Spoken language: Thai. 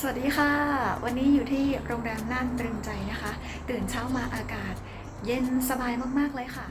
สวัสดีค่ะ วันนี้อยู่ที่โรงแรมน่านตรึงใจนะคะ ตื่นเช้ามาอากาศ เย็นสบายมาก ๆ เลยค่ะ